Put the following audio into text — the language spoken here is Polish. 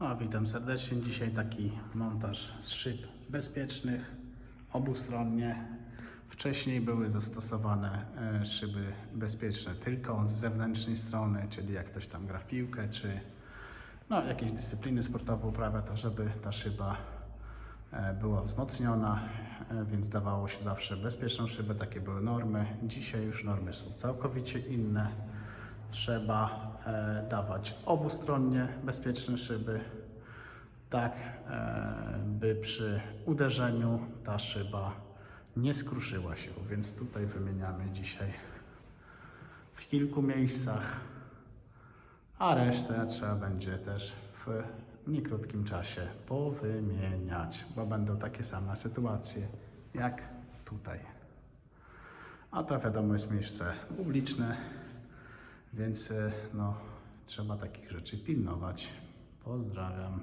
No, witam serdecznie. Dzisiaj taki montaż z szyb bezpiecznych, obustronnie. Wcześniej były zastosowane e, szyby bezpieczne tylko z zewnętrznej strony, czyli jak ktoś tam gra w piłkę, czy no, jakieś dyscypliny sportowe uprawia, to żeby ta szyba e, była wzmocniona, e, więc dawało się zawsze bezpieczną szybę, takie były normy. Dzisiaj już normy są całkowicie inne. Trzeba e, dawać obustronnie bezpieczne szyby, tak e, by przy uderzeniu ta szyba nie skruszyła się. Więc tutaj wymieniamy dzisiaj w kilku miejscach, a resztę trzeba będzie też w niekrótkim czasie powymieniać, bo będą takie same sytuacje jak tutaj. A to wiadomo jest miejsce publiczne, więc e, no, trzeba takich rzeczy pilnować. Pozdrawiam.